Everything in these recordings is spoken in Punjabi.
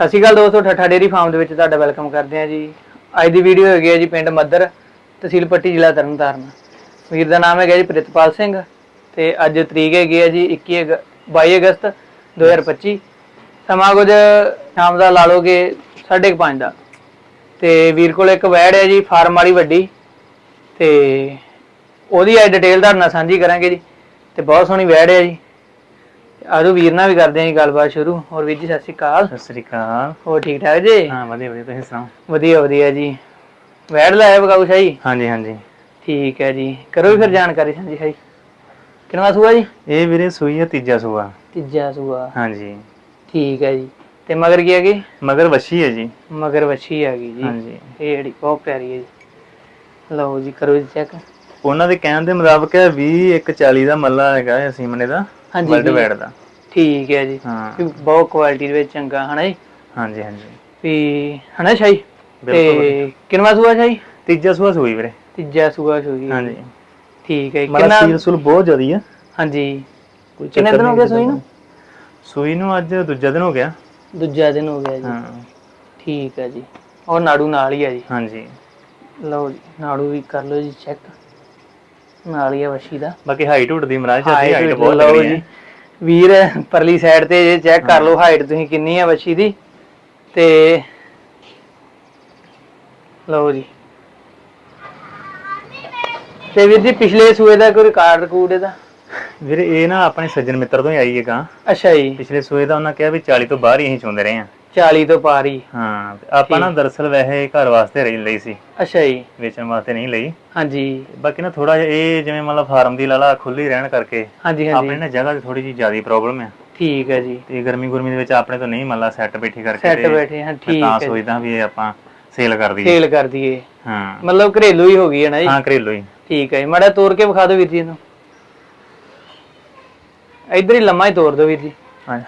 ਸਤਿ ਸ਼੍ਰੀ ਅਕਾਲ ਦੋਸਤੋ, ਠੱਠਾ ਡੇਰੀ ਫਾਰਮ ਦੇ ਵਿੱਚ ਤੁਹਾਡਾ ਵੈਲਕਮ ਕਰਦੇ ਹਾਂ ਜੀ। ਅੱਜ ਦੀ ਵੀਡੀਓ ਹੈਗੀ ਹੈ ਜੀ ਪਿੰਡ ਮੱਦਰ, ਤਹਿਸੀਲ ਪੱਟੀ, ਜ਼ਿਲ੍ਹਾ ਤਰਨਤਾਰਨ। ਵੀਰ ਦਾ ਨਾਮ ਹੈਗਾ ਜੀ ਪ੍ਰਿਤਪਾਲ ਸਿੰਘ ਤੇ ਅੱਜ ਤਰੀਕ ਹੈਗੀ ਹੈ ਜੀ 21 ਅਗ- 22 ਅਗਸਤ 2025 ਸਮਾਂ ਕੁਝ ਸ਼ਾਮ ਦਾ ਲਾ ਲਓ ਕਿ 5:30 ਦਾ। ਤੇ ਵੀਰ ਕੋਲ ਇੱਕ ਵੈੜ ਹੈ ਜੀ, ਫਾਰਮ ਵਾਲੀ ਵੱਡੀ। ਤੇ ਉਹਦੀ ਅੱਜ ਡਿਟੇਲ ਤੁਹਾਡੇ ਨਾਲ ਸਾਂਝੀ ਕਰਾਂਗੇ ਜੀ। ਤੇ ਬਹੁਤ ਸੋਹਣੀ ਵੈੜ ਹੈ ਜੀ। ਆਜੋ ਵੀਰ ਨਾਲ ਵੀ ਕਰਦੇ ਜੀ ਗੱਲਬਾਤ ਸ਼ੁਰੂ। ਹੋਰ ਵੀਰ ਜੀ ਸਤਿ ਸ਼੍ਰੀ ਅਕਾਲ। ਸਤਿ ਸ੍ਰੀ ਅਕਾਲ। ਹੋਰ ਠੀਕ ਠਾਕ ਜੀ? ਹਾਂ ਵਧੀਆ ਵਧੀਆ ਤੁਸੀਂ ਸੁਣਾਓ? ਵਧੀਆ ਵਧੀਆ ਜੀ। ਵੈੜ ਲਾਇਆ ਬਗਾਉ ਸ਼ਾਹੀ? ਹਾਂਜੀ ਹਾਂਜੀ। ਠੀਕ ਹੈ ਜੀ। ਕਰੋ ਫਿਰ ਜਾਣਕਾਰੀ ਸਾਂਝੀ ਸ਼ਾਹੀ। ਕਿੰਨਾ ਸੂਆ ਜੀ? ਇਹ ਵੀਰੇ ਸੂਈ ਹੈ ਤੀਜਾ ਸੂਆ। ਤੀਜਾ ਸੂਆ। ਹਾਂਜੀ। ਠੀਕ ਹੈ ਜੀ। ਤੇ ਮਗਰ ਕੀ ਹੈਗੀ? ਮਗਰ ਵੱਛੀ ਹੈ ਜੀ। ਮਗਰ ਵੱਛੀ ਹੈਗੀ ਜੀ। ਹਾਂਜੀ। ਇਹ ਜਿਹੜੀ ਬਹੁਤ ਪਿਆਰੀ ਹੈ ਜੀ। ਲਓ ਜੀ ਕਰੋ ਜੀ ਚੈੱਕ ਉਹਨਾਂ ਦੇ ਕਹਿਣ ਦੇ ਮੁਤਾਬਕ ਹੈ 20 140 ਦਾ ਮੱਲਾ ਹੈਗਾ ਹੈ ਸੀਮਨੇ ਦਾ। ਹਾਂਜੀ ਵਰਲਡ। ਵੈਡ ਦਾ। ਠੀਕ ਹੈ ਜੀ। ਹਾਂ। ਵੀ ਬਹੁਤ ਕੁਆਲਿਟੀ ਦੇ ਵਿੱਚ ਚੰਗਾ ਹਨਾ ਜੀ? ਹਾਂਜੀ ਹਾਂਜੀ। ਵੀ ਹਨਾ ਬਿਲਕੁਲ ਤੇ ਕਿੰਨਵਾ ਸੂਆ ਸ਼ਾਹੀ? ਤੀਜਾ ਸੂਆ ਸੂਈ ਵੀਰੇ। ਤੀਜਾ ਸੂਆ ਸੂਈ। ਹਾਂਜੀ। ਠੀਕ ਹੈ ਜੀ। ਕਿੰਨਾ ਸੀਲ ਸੂਲ ਬਹੁਤ ਜ਼ਿਆਦੀ ਹੈ ਹਾਂਜੀ। ਕੋਈ ਕਿੰਨੇ ਚੱਕਰ ਦਿਨ ਹੋ ਨਹੀਂ ਗਏ ਸੂਈ ਨੂੰ? ਸੂਈ ਨੂੰ ਅੱਜ ਦੂਜਾ ਦਿਨ ਹੋ ਗਿਆ। ਦੂਜਾ ਦਿਨ ਹੋ ਗਿਆ ਜੀ। ਹਾਂ। ਠੀਕ ਹੈ ਜੀ। ਔਰ ਨਾੜੂ ਨਾਲ ਹੀ ਹੈ ਜੀ। ਹਾਂਜੀ। ਲਓ ਜੀ ਨਾੜੂ ਵੀ ਕਰ ਲਓ ਜੀ ਚੈੱਕ ਨਾਲ ਹੀ ਆ ਵਸ਼ੀ ਦਾ। ਬਾਕੀ ਹਾਈਟ ਉੱਡ ਦੀ ਮਰਾਜ ਚਾਹੀ ਹਾਈਟ ਬਹੁਤ ਲਓ ਜੀ। ਹੈ ਵੀਰ ਪਰਲੀ ਸਾਈਡ ਤੇ ਜੇ ਚੈੱਕ ਕਰ ਲਓ ਹਾਈਟ ਤੁਸੀਂ ਕਿੰਨੀ ਆ ਵਸ਼ੀ ਦੀ। ਤੇ ਲਓ ਜੀ। ਤੇ ਵੀਰ ਜੀ ਪਿਛਲੇ ਸੂਏ ਦਾ ਕੋਈ ਰਿਕਾਰਡ ਰਿਕੂਡ ਇਹਦਾ? ਵੀਰੇ ਇਹ ਨਾ ਆਪਣੇ ਸੱਜਣ ਮਿੱਤਰ ਤੋਂ ਹੀ ਆਈ ਹੈਗਾ ਅੱਛਾ ਜੀ। ਪਿਛਲੇ ਸੂਏ ਦਾ ਉਹਨਾਂ ਕਿਹਾ ਵੀ 40 ਤੋਂ ਬਾਹਰ ਹੀ ਅਸੀਂ ਚੁੰਦੇ ਰਹੇ ਹਾਂ। 40 ਤੋਂ ਪਾਰੀ ਹਾਂ। ਤੇ ਆਪਾਂ ਨਾ ਦਰਅਸਲ ਵੈਸੇ ਘਰ ਵਾਸਤੇ ਰਹੀ ਲਈ ਸੀ। ਅੱਛਾ ਜੀ। ਵੇਚਣ ਵਾਸਤੇ ਨਹੀਂ ਲਈ। ਹਾਂਜੀ। ਬਾਕੀ ਨਾ ਥੋੜਾ ਜਿਹਾ ਇਹ ਜਿਵੇਂ ਮਤਲਬ ਫਾਰਮ ਦੀ ਲਾਲਾ ਖੁੱਲੀ ਰਹਿਣ ਕਰਕੇ ਹਾਂਜੀ ਆਪਣੇ ਹਾਂਜੀ ਨਾ ਜਗ੍ਹਾ ਦੀ ਥੋੜੀ ਜਿਹੀ ਜ਼ਿਆਦਾ ਪ੍ਰੋਬਲਮ ਹੈ ਠੀਕ ਹੈ ਜੀ। ਤੇ ਗਰਮੀ ਗੁਰਮੀ ਦੇ ਵਿੱਚ ਆਪਣੇ ਤੋਂ ਨਹੀਂ ਮਤਲਬ ਸੈੱਟ ਬੈਠੀ ਕਰਕੇ ਸੈੱਟ ਤੇ ਬੈਠੇ ਹਾਂ ਮੈਂ ਠੀਕ ਤਾਂ ਹੈ ਜੀ। ਸੋਚਦਾ ਵੀ ਇਹ ਆਪਾਂ ਸੇਲ ਕਰ ਦਈਏ। ਸੇਲ ਕਰ ਦਈਏ। ਹਾਂ। ਮਤਲਬ ਘਰੇਲੂ ਹੀ ਹੋ ਗਈ ਹੈ ਨਾ ਜੀ। ਹਾਂ ਘਰੇਲੂ ਹੀ। ਠੀਕ ਹੈ ਜੀ। ਮਾੜਾ ਤੋੜ ਕੇ ਵਿਖਾ ਦਿਓ ਵੀਰ ਜੀ ਇਹਨੂੰ। ਇਧਰ ਹੀ ਲੰਮਾ ਹੀ ਤੋੜ ਦਿਓ ਵੀਰ ਜੀ। ਹਾਂ।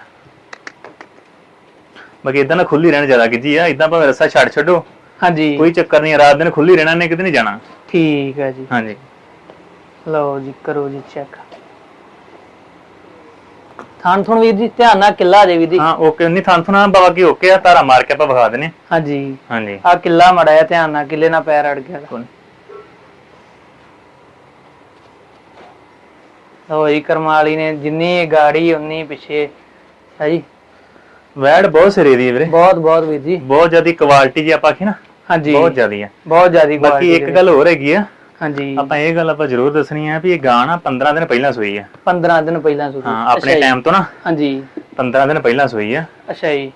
ਬਾਕੀ ਇਦਾਂ ਨਾ ਖੁੱਲੀ ਰਹਿਣ ਜ਼ਿਆਦਾ ਕੀਤੀ ਆ ਇਦਾਂ ਭਾਵੇਂ ਰੱਸਾ ਛੱਡ ਛੱਡੋ। ਹਾਂਜੀ। ਕੋਈ ਚੱਕਰ ਨਹੀਂ ਰਾਤ ਦਿਨ ਖੁੱਲੀ ਰਹਿਣਾ ਨੇ ਕਿਤੇ ਨਹੀਂ ਜਾਣਾ। ਠੀਕ ਹੈ ਜੀ। ਹਾਂਜੀ। ਲਓ ਜੀ ਕਰੋ ਜੀ ਚੈੱਕ ਥਾਣ ਥੁਣ ਵੀਰ ਜੀ ਧਿਆਨ ਨਾਲ ਕਿੱਲਾ ਜੇ ਵੀਰ ਜੀ। ਹਾਂ ਓਕੇ ਨਹੀਂ ਥਾਂ ਥਾਂ ਬਾਬਾ ਕੀ ਓਕੇ ਆ ਤਾਰਾ ਮਾਰ ਕੇ ਆਪਾਂ ਵਿਖਾ ਦਨੇ ਹਾਂਜੀ। ਹਾਂਜੀ। ਆ ਕਿੱਲਾ ਮੜਾਇਆ ਧਿਆਨ ਨਾਲ ਕਿੱਲੇ ਨਾਲ ਪੈਰ ਅੜ ਗਿਆ। ਜੀ ਕਰਮਾਲੀ ਨੇ ਜਿੰਨੀ ਗਾੜੀ ਉਨੀ ਪਿੱਛੇ। ਹੈ ਜੀ। ਵੈੜ ਬਹੁਤ ਸਿਰੇ ਦੀ ਹੈ ਵੀਰੇ। ਬਹੁਤ ਬਹੁਤ ਵੀਰ ਜੀ। ਬਹੁਤ ਜ਼ਿਆਦੀ ਕੁਆਲਿਟੀ ਜੀ ਆਪਾਂ ਆਖੀ ਨਾ ਹਾਂਜੀ। ਬਹੁਤ ਜ਼ਿਆਦੀ ਹੈ। ਬਹੁਤ ਜ਼ਿਆਦੀ ਬਾਕੀ ਇੱਕ ਗੱਲ ਹੋਰ ਹੈਗੀ ਆ। ਹਾਂਜੀ। ਆਪਾਂ ਇਹ ਗੱਲ ਆਪਾਂ ਜ਼ਰੂਰ ਦੱਸਣੀ ਆ ਵੀ ਇਹ ਗਾਂ ਨਾ 15 ਦਿਨ ਪਹਿਲਾਂ ਸੋਈ ਆ। 15 ਦਿਨ ਪਹਿਲਾਂ ਸੁਣੀ ਹਾਂ ਆਪਣੇ ਟਾਈਮ ਤੋਂ ਨਾ। ਹਾਂਜੀ। 15 ਦਿਨ ਪਹਿਲਾਂ ਸੋਈ ਆ। ਅੱਛਾ ਜੀ।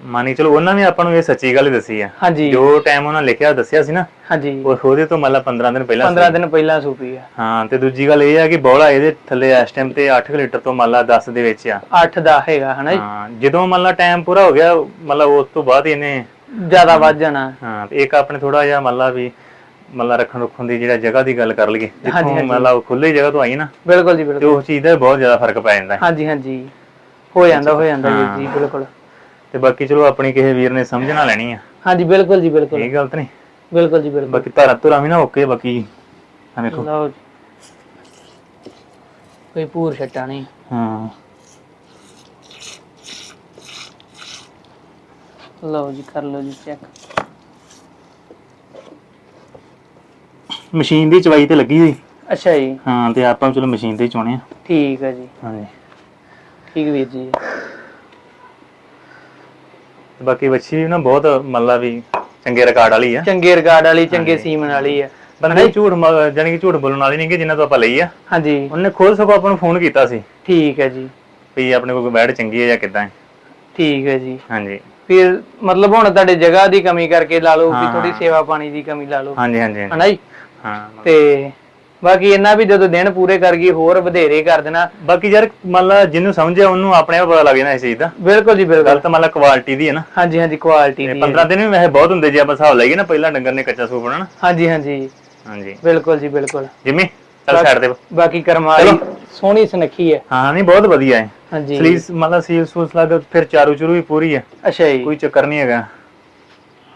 ਮਾਨੀ ਚਲੋ ਉਹਨਾਂ ਨੇ ਆਪਾਂ ਨੂੰ ਇਹ ਸੱਚੀ ਗੱਲ ਹੀ ਦੱਸੀ ਆ। ਹਾਂਜੀ। ਜੋ ਟਾਈਮ ਉਹਨਾਂ ਲਿਖਿਆ ਦੱਸਿਆ ਸੀ ਨਾ ਹਾਂਜੀ। ਉਹ ਉਹਦੇ ਤੋਂ ਮਤਲਬ 15 ਦਿਨ ਪਹਿਲਾਂ 15 ਦਿਨ ਪਹਿਲਾਂ ਸੂਪੀ ਆ। ਹਾਂ ਤੇ ਦੂਜੀ ਗੱਲ ਇਹ ਆ ਕਿ ਬੋਲਾ ਇਹਦੇ ਥੱਲੇ ਇਸ ਟਾਈਮ ਤੇ 8 ਲੀਟਰ ਤੋਂ ਮਤਲਬ 10 ਦੇ ਵਿੱਚ ਆ। 8 ਦਾ ਹੈਗਾ ਹਨਾ ਜੀ? ਹਾਂ ਜਦੋਂ ਮਤਲਬ ਟਾਈਮ ਪੂਰਾ ਹੋ ਗਿਆ ਮਤਲਬ ਉਸ ਤੋਂ ਬਾਅਦ ਇਹਨੇ ਜ਼ਿਆਦਾ ਵੱਧ ਜਾਣਾ। ਹਾਂ ਤੇ ਇੱਕ ਆਪਣੇ ਥੋੜਾ ਜਿਹਾ ਮਤਲਬ ਵੀ ਮਤਲਬ ਰੱਖਣ ਰੁੱਖਣ ਦੀ ਜਿਹੜਾ ਜਗ੍ਹਾ ਦੀ ਗੱਲ ਕਰ ਲਈਏ। ਜਿੱਥੋਂ ਮਤਲਬ ਖੁੱਲੀ ਜਗ੍ਹਾ ਤੋਂ ਆਈ ਨਾ ਬਿਲਕੁਲ ਜੀ ਤੇ ਬਿਲਕੁਲ। ਉਸ ਚੀਜ਼ ਦਾ ਬਹੁਤ ਜ਼ਿਆਦਾ ਫ਼ਰਕ ਪੈ ਜਾਂਦਾ। ਹੈ ਹਾਂਜੀ ਹਾਂਜੀ। ਹੋ ਜਾਂਦਾ ਹੋ ਜਾਂਦਾ ਜੀ ਬਿਲਕੁਲ। ਤੇ ਬਾਕੀ ਚਲੋ ਆਪਣੀ ਕਿਸੇ ਵੀਰ ਨੇ ਸਮਝਣਾ ਲੈਣੀ ਆ। ਹਾਂਜੀ ਬਿਲਕੁਲ ਜੀ ਬਿਲਕੁਲ। ਇਹ ਗਲਤ ਨਹੀਂ? ਬਿਲਕੁਲ ਜੀ ਬਿਲਕੁਲ। ਬਾਕੀ ਧਾਰਾ ਧੁਰਾ ਵੀ ਨਾ ਓਕੇ ਬਾਕੀ ਆ ਵੇਖੋ। ਲਓ ਜੀ। ਕੋਈ ਪੂਰ ਛੱਟਾ ਨਹੀਂ। ਹਾਂ। ਲਓ ਜੀ ਕਰ ਲਓ ਜੀ ਚੈੱਕ ਮਸ਼ੀਨ ਦੀ ਚਵਾਈ ਤੇ ਲੱਗੀ ਹੋਈ? ਅੱਛਾ ਜੀ। ਹਾਂ ਤੇ ਆਪਾਂ ਚਲੋ ਮਸ਼ੀਨ ਤੇ ਚੋਣੇ ਆ। ਠੀਕ ਹੈ ਜੀ। ਹਾਂਜੀ। ਠੀਕ ਵੀਰ ਜੀ। ਤੇ ਬਾਕੀ ਵੱਛੀ ਵੀ ਨਾ ਬਹੁਤ ਮਤਲਬ ਵੀ ਚੰਗੇ ਰਿਕਾਰਡ ਵਾਲੀ ਆ। ਚੰਗੇ ਰਿਕਾਰਡ ਵਾਲੀ ਚੰਗੇ ਸੀਮਨ ਵਾਲੀ ਆ। ਬੰਦੇ ਝੂਠ ਮ- ਜਾਣੀ ਕਿ ਝੂਠ ਬੋਲਣ ਵਾਲੀ ਨਹੀਂ ਕਿ ਜਿੰਨਾ ਤੋਂ ਆਪਾਂ ਲਈ ਆ। ਹਾਂਜੀ। ਉਹਨੇ ਖੁਦ ਸਗੋਂ ਆਪਾਂ ਨੂੰ ਫੋਨ ਕੀਤਾ ਸੀ। ਠੀਕ ਹੈ ਜੀ। ਵੀ ਆਪਣੇ ਕੋਲ ਕੋਈ ਬੈਡ ਚੰਗੀ ਹੈ ਜਾਂ ਕਿਦਾਂ ਹੈ। ਠੀਕ ਹੈ ਜੀ। ਹਾਂਜੀ। ਫਿਰ ਮਤਲਬ ਹੁਣ ਤੁਹਾਡੇ ਜਗ੍ਹਾ ਦੀ ਕਮੀ ਕਰਕੇ ਲਾ ਲਓ ਹਾਂ। ਥੋੜੀ ਸੇਵਾ ਪਾਣੀ ਦੀ ਕਮੀ ਲਾ ਲਓ। ਹਾਂਜੀ ਹਾਂਜੀ ਹਾਂਜੀ। ਹਨਾ ਜੀ? ਹਾਂ। ਤੇ ਬਾਕੀ ਇਹਨਾਂ ਵੀ ਜਦੋਂ ਦਿਨ ਪੂਰੇ ਕਰ ਗਈ ਹੋਰ ਵਧੇਰੇ ਕਰ ਦੇਣਾ। ਬਾਕੀ ਯਾਰ ਮੰਨ ਲਾ ਜਿਹਨੂੰ ਸਮਝਿਆ ਉਹਨੂੰ ਆਪਣੇ ਆਪ ਪਤਾ ਲੱਗ ਜਾਣਾ ਇਸ ਚੀਜ਼ ਦਾ। ਬਿਲਕੁਲ ਜੀ ਬਿਲਕੁਲ। ਗੱਲ ਤਾਂ ਮੰਨ ਲਾ ਕੁਆਲਿਟੀ ਦੀ ਹੈ ਨਾ। ਹਾਂਜੀ ਹਾਂਜੀ ਕੁਆਲਿਟੀ ਦੀ 15 ਦਿਨ ਵੀ ਵੈਸੇ ਬਹੁਤ ਹੁੰਦੇ ਜੇ ਆਪਾਂ ਹਿਸਾਬ ਲਾਈਏ ਨਾ ਪਹਿਲਾਂ ਡੰਗਰ ਨੇ ਕੱਚਾ ਸੂਪ ਬਣਾਉਣਾ। ਹਾਂਜੀ ਹਾਂਜੀ। ਹਾਂਜੀ। ਬਿਲਕੁਲ ਜੀ ਬਿਲਕੁਲ। ਜਿਮੀ ਚੱਲ ਸਾਈਡ ਤੇ ਬਾਕੀ ਕਰਮਾਲੀ ਸੋਹਣੀ ਸੁਨੱਖੀ ਹੈ। ਹਾਂ ਨਹੀਂ ਬਹੁਤ ਵਧੀਆ ਹੈ। ਹਾਂਜੀ। ਸਲੀਸ ਮੰਨ ਲਾ ਸੀਲ ਸੂਸ ਲੱਗ ਫਿਰ ਚਾਰੂ ਚੁਰੂ ਵੀ ਪੂਰੀ ਹੈ। ਅੱਛਾ ਜੀ। ਕੋਈ ਚੱਕਰ ਨਹੀਂ ਹੈਗਾ।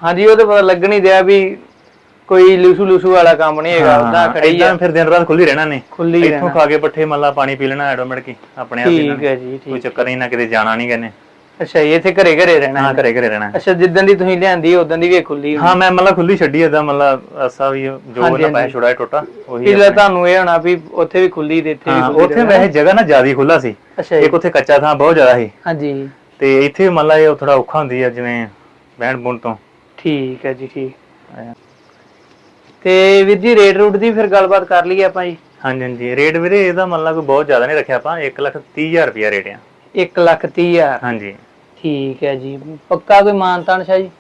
ਹਾਂਜੀ ਉਹ ਤਾਂ ਪਤਾ ਲੱਗਣ ਹੀ ਦਿਆ ਵੀ ਕੋਈ ਲੂਸੂ ਲੂਸੂ ਵਾਲਾ ਕੰਮ ਨਹੀਂ ਹੈਗਾ ਉਦਾਂ ਖੜੀ ਹੈ ਫਿਰ ਦਿਨ ਰਾਤ ਖੁੱਲੀ ਰਹਿਣਾ ਨੇ। ਖੁੱਲੀ ਇੱਥੋਂ ਖਾ ਕੇ ਪੱਠੇ ਮੰਨ ਲਾ ਪਾਣੀ ਪੀ ਲੈਣਾ ਆਟੋਮੈਟਿਕ ਆਪਣੇ ਆਪ ਹੀ ਠੀਕ ਹੈ ਜੀ ਕੋਈ ਠੀਕ। ਚੱਕਰ ਨਹੀਂ ਨਾ ਕਿਤੇ ਜਾਣਾ ਨਹੀਂ ਕਹਿੰਨੇ ਅੱਛਾ ਜੀ, ਇੱਥੇ ਘਰੇ ਘਰੇ ਰਹਿਣਾ ਹਾਂ ਘਰੇ ਘਰੇ ਰਹਿਣਾ। ਅੱਛਾ ਜਿੱਦਣ ਦੀ ਤੁਸੀਂ ਲਿਆਂਦੀ ਉਦੋਂ ਦੀ ਵੀ ਇਹ ਖੁੱਲੀ ਹਾਂ ਮੈਂ ਮਤਲਬ ਖੁੱਲੀ ਛੱਡੀ ਏਦਾਂ ਮਤਲਬ ਅਸਾ ਵੀ ਜੋ ਨਾ ਪੈ ਹਾਂਜੀ। ਛੁੜਾ ਟੁੱਟਾ ਉਹੀ ਪਿਛਲੇ ਤੁਹਾਨੂੰ ਇਹ ਹੋਣਾ ਵੀ ਉੱਥੇ ਵੀ ਖੁੱਲੀ ਤੇ ਇੱਥੇ ਵੀ ਉੱਥੇ ਵੈਸੇ ਜਗ੍ਹਾ ਨਾ ਜ਼ਿਆਦਾ ਖੁੱਲਾ ਸੀ। ਇੱਕ ਉੱਥੇ ਕੱਚਾ ਥਾਂ ਬਹੁਤ ਜ਼ਿਆਦਾ ਸੀ। ਹਾਂਜੀ। ਤੇ ਇੱਥੇ ਮਤਲਬ ਇਹ ਥੋੜਾ ਔਖਾ ਹੁੰਦੀ ਆ ਜਿਵੇਂ ਬਹਿਣ ਬੁਣ ਤੋਂ। ਠੀਕ ਹੈ ਜੀ ਠੀਕ। ਤੇ ਵੀਰ ਜੀ ਰੇਟ ਰੂਟ ਦੀ ਫਿਰ ਗੱਲਬਾਤ ਕਰ ਲਈਏ ਆਪਾਂ ਜੀ। ਹਾਂਜੀ ਹਾਂਜੀ। ਰੇਟ ਵੀਰੇ ਇਹਦਾ ਮਤਲਬ ਕੋਈ ਬਹੁਤ ਜ਼ਿਆਦਾ ਨਹੀਂ ਰੱਖਿਆ ਆਪਾਂ। 1 ਲੱਖ 30 ਹਜ਼ਾਰ ਰੁਪਿਆ ਰੇਟ ਆ। 1 ਲੱਖ ਤੀਹ ਹਜ਼ਾਰ? ਹਾਂਜੀ। ਠੀਕ ਹੈ ਜੀ। ਪੱਕਾ ਕੋਈ ਮਾਨਤਾਨ ਸ਼ਾਹ ਜੀ?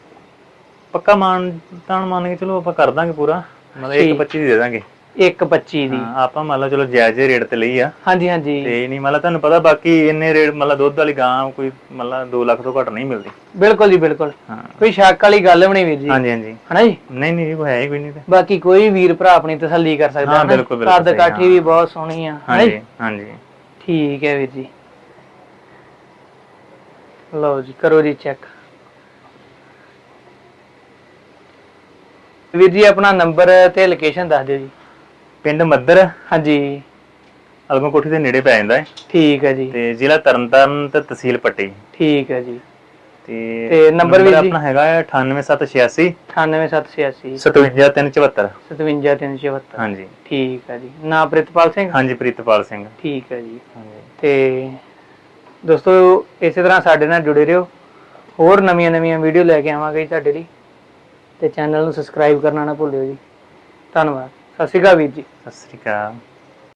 ਪੱਕਾ ਮਾਨ ਤਾਨ ਮੰਨ ਕੇ ਚਲੋ ਆਪਾਂ ਕਰ ਦਾਂਗੇ ਪੂਰਾ। ਮਤਲਬ ਠੀਕ। 1.25 ਦੀ ਦੇ ਦਾਂਗੇ। 125 ਦੀ। ਹਾਂ ਆਪਾਂ ਮੰਨ ਲਓ ਚਲੋ ਜਾਇਜ਼ ਰੇਟ ਤੇ ਲਈ ਆ। ਹਾਂਜੀ ਹਾਂਜੀ। ਤੇ ਨਹੀਂ ਮਤਲਬ ਤੁਹਾਨੂੰ ਪਤਾ ਬਾਕੀ ਇੰਨੇ ਰੇਟ ਮਤਲਬ ਦੁੱਧ ਵਾਲੀ ਗਾਂ ਕੋਈ ਮਤਲਬ 2 ਲੱਖ ਤੋਂ ਘੱਟ ਨਹੀਂ ਮਿਲਦੀ। ਬਿਲਕੁਲ ਜੀ ਬਿਲਕੁਲ। ਹਾਂ। ਕੋਈ ਸ਼ੱਕ ਵਾਲੀ ਗੱਲ ਵੀ ਨਹੀਂ ਵੀਰ ਜੀ। ਹਾਂਜੀ ਹਾਂਜੀ। ਹਨਾ ਜੀ? ਨਹੀਂ ਨਹੀਂ ਕੋਈ ਹੈ ਹੀ ਕੋਈ ਨਹੀਂ ਤੇ। ਬਾਕੀ ਕੋਈ ਵੀਰ ਭਰਾ ਆਪਣੀ ਤਸੱਲੀ ਕਰ ਸਕਦਾ ਹਾਂ, ਹਨਾ? ਬਿਲਕੁਲ, ਬਿਲਕੁਲ ਕੱਦ ਸਹੀ, ਕਾਠੀ ਵੀ ਬਹੁਤ ਸੋਹਣੀ ਆ ਹਨਾ ਜੀ? ਹਾਂਜੀ। ਹਾਂਜੀ ਠੀਕ ਹੈ ਵੀਰ ਜੀ। ਲਓ ਜੀ ਕਰੋ ਜੀ ਚੈੱਕ। ਵੀਰ ਜੀ ਆਪਣਾ ਨੰਬਰ ਤੇ ਲੋਕੇਸ਼ਨ ਦੱਸ ਦਿਓ ਜੀ। ਪਿੰਡ ਮੱਦਰ ਹਾਂਜੀ। ਅਲਗੋਂ ਕੋਠੀ ਦੇ ਨੇੜੇ ਪੈ ਜਾਂਦਾ ਹੈ। ਠੀਕ ਹੈ ਜੀ। ਤੇ ਜ਼ਿਲ੍ਹਾ ਤਰਨਤਾਰਨ ਤੇ ਤਹਿਸੀਲ ਪੱਟੀ। ਠੀਕ ਹੈ ਜੀ। ਤੇ ਤੇ ਨੰਬਰ ਵੀ ਜੀ? ਆਪਣਾ ਹੈਗਾ ਹੈ 98786 98786 57374 57374 ਹਾਂਜੀ। ਠੀਕ ਹੈ ਜੀ। ਨਾਮ ਪ੍ਰਿਤਪਾਲ ਸਿੰਘ? ਹਾਂਜੀ ਪ੍ਰੀਤਪਾਲ ਸਿੰਘ। ਠੀਕ ਹੈ ਜੀ। ਹਾਂਜੀ। ਤੇ ਦੋਸਤੋ ਇਸੇ ਤਰ੍ਹਾਂ ਸਾਡੇ ਨਾਲ ਜੁੜੇ ਰਹੋ। ਹੋਰ ਨਵੀਆਂ ਨਵੀਆਂ ਵੀਡੀਓ ਲੈ ਕੇ ਆਵਾਂਗੇ ਜੀ ਤੁਹਾਡੇ ਲਈ। ਤੇ ਚੈਨਲ ਨੂੰ ਸਬਸਕ੍ਰਾਈਬ ਕਰਨਾ ਨਾ ਭੁੱਲਿਓ ਜੀ। ਧੰਨਵਾਦ। ਸਤਿ ਸ਼੍ਰੀ ਅਕਾਲ ਵੀਰ ਜੀ। ਸਤਿ ਸ੍ਰੀ ਅਕਾਲ।